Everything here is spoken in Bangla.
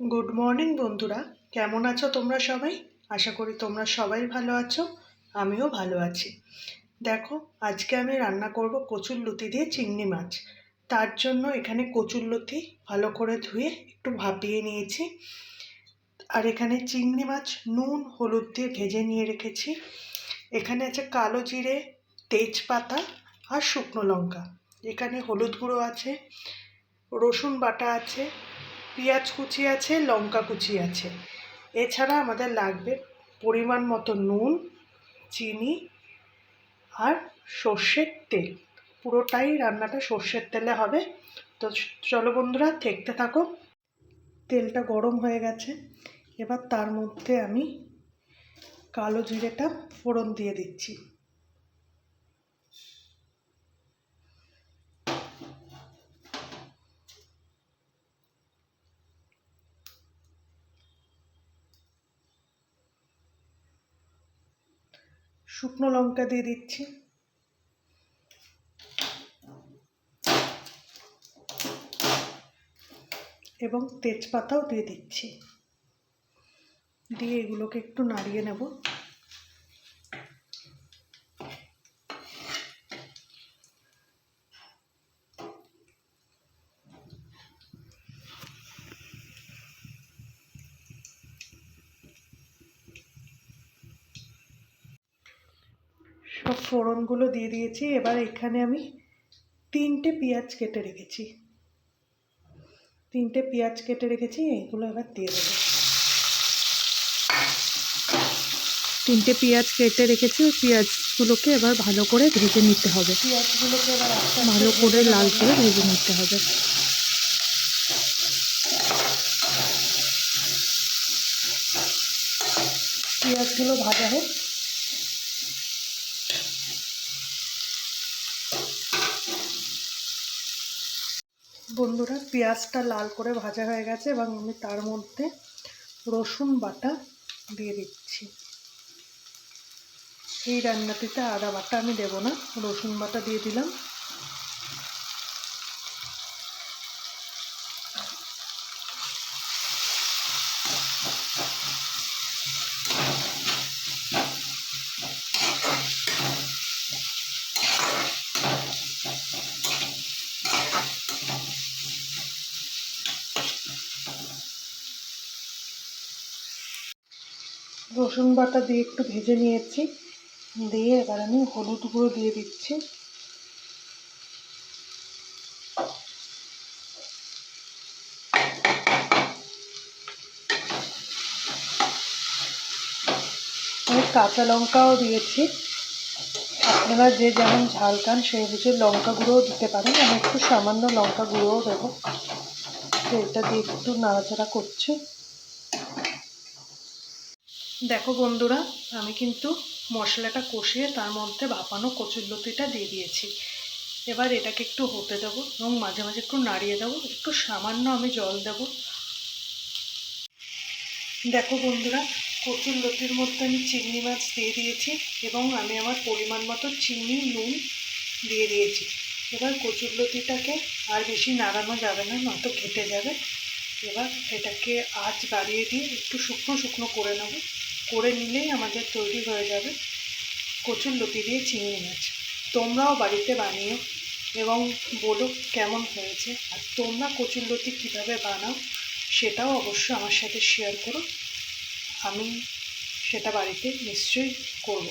গুড মর্নিং বন্ধুরা। কেমন আছো তোমরা সবাই? আশা করি তোমরা সবাই ভালো আছো, আমিও ভালো আছি। দেখো, আজকে আমি রান্না করব কচুর লুতি দিয়ে চিংড়ি মাছ। তার জন্য এখানে কচুর লুতি ভালো করে ধুয়ে একটু ভাপিয়ে নিয়েছি। আর এখানে চিংড়ি মাছ নুন, হলুদ দিয়ে ভেজে নিয়ে রেখেছি। এখানে আছে কালো জিরে, তেজপাতা আর শুকনো লঙ্কা। এখানে হলুদ গুঁড়ো আছে, রসুন বাটা আছে পেঁয়াজ কুচি আছে, লঙ্কা কুচি আছে। এছাড়া আমাদের লাগবে পরিমাণ মতো নুন, চিনি আর সর্ষের তেল। পুরোটাই রান্নাটা সর্ষের তেলে হবে। তো চলো বন্ধুরা, দেখতে থাকো। তেলটা গরম হয়ে গেছে। এবার তার মধ্যে আমি কালো জিরেটা ফোড়ন দিয়ে দিচ্ছি। শুকনো লঙ্কা দিয়ে দিচ্ছি। এবং তেজপাতাও দিয়ে দিচ্ছি। দিয়ে এগুলোকে একটু নাড়িয়ে নেব। ফোড়নগুলো দিয়ে দিয়েছি। এবার এখানে আমি তিনটে পেঁয়াজ কেটে রেখেছি। তিনটে পেঁয়াজ কেটে রেখেছি এইগুলো এবার দিয়ে দেবো। তিনটে পেঁয়াজ কেটে রেখেছি ওই পেঁয়াজগুলোকে এবার ভালো করে ভেজে নিতে হবে। পেঁয়াজগুলোকে এবার ভালো করে লাল করে ভেজে নিতে হবে। পেঁয়াজগুলো ভাজা হোক। বন্ধুরা, পেঁয়াজটা লাল করে ভাজা হয়ে গেছে এবং আমি তার মধ্যে রসুন বাটা দিয়ে দিচ্ছি। এই রান্নাটিতে আদা বাটা আমি দেবো না, রসুন বাটা দিয়ে দিলাম। রসুন বাটা দিয়ে একটু ভেজে নিয়েছি। দিয়ে এবার আমি হলুদ গুঁড়ো দিয়ে দিচ্ছি। আমি কাঁচা লঙ্কাও দিয়েছি। আপনারা যে যেমন ঝাল খান, সেই বুঝে লঙ্কা গুঁড়োও দিতে পারেন। আমি একটু সামান্য লঙ্কা গুঁড়োও দেবো। এটা দিয়ে একটু নাড়াচাড়া করছি। দেখো বন্ধুরা, আমি কিন্তু মশলাটা কষিয়ে তার মধ্যে ভাপানো কচুরলতিটা দিয়ে দিয়েছি। এবার এটাকে একটু হতে দেবো এবং মাঝে মাঝে একটু নাড়িয়ে দেবো, একটু সামান্য আমি জল দেব। দেখো বন্ধুরা, কচুর লতির মধ্যে আমি চিংড়ি মাছ দিয়ে দিয়েছি এবং আমি আমার পরিমাণ মতো চিনি, নুন দিয়ে দিয়েছি। এবার কচুর লতিটাকে আর বেশি নাড়ানো যাবে না, নয়তো ঘেটে যাবে। এবার এটাকে আঁচ বাড়িয়ে দিয়ে একটু শুকনো শুকনো করে নেব। করে নিলেই আমাদের তৈরি হয়ে যাবে কচুর লতি দিয়ে চিংড়ি মাছ। তোমরাও বাড়িতে বানিও এবং বলো কেমন হয়েছে। আর তোমরা কচুর লতি কীভাবে বানাও সেটাও অবশ্য আমার সাথে শেয়ার করো। আমি সেটা বাড়িতে নিশ্চয়ই করব।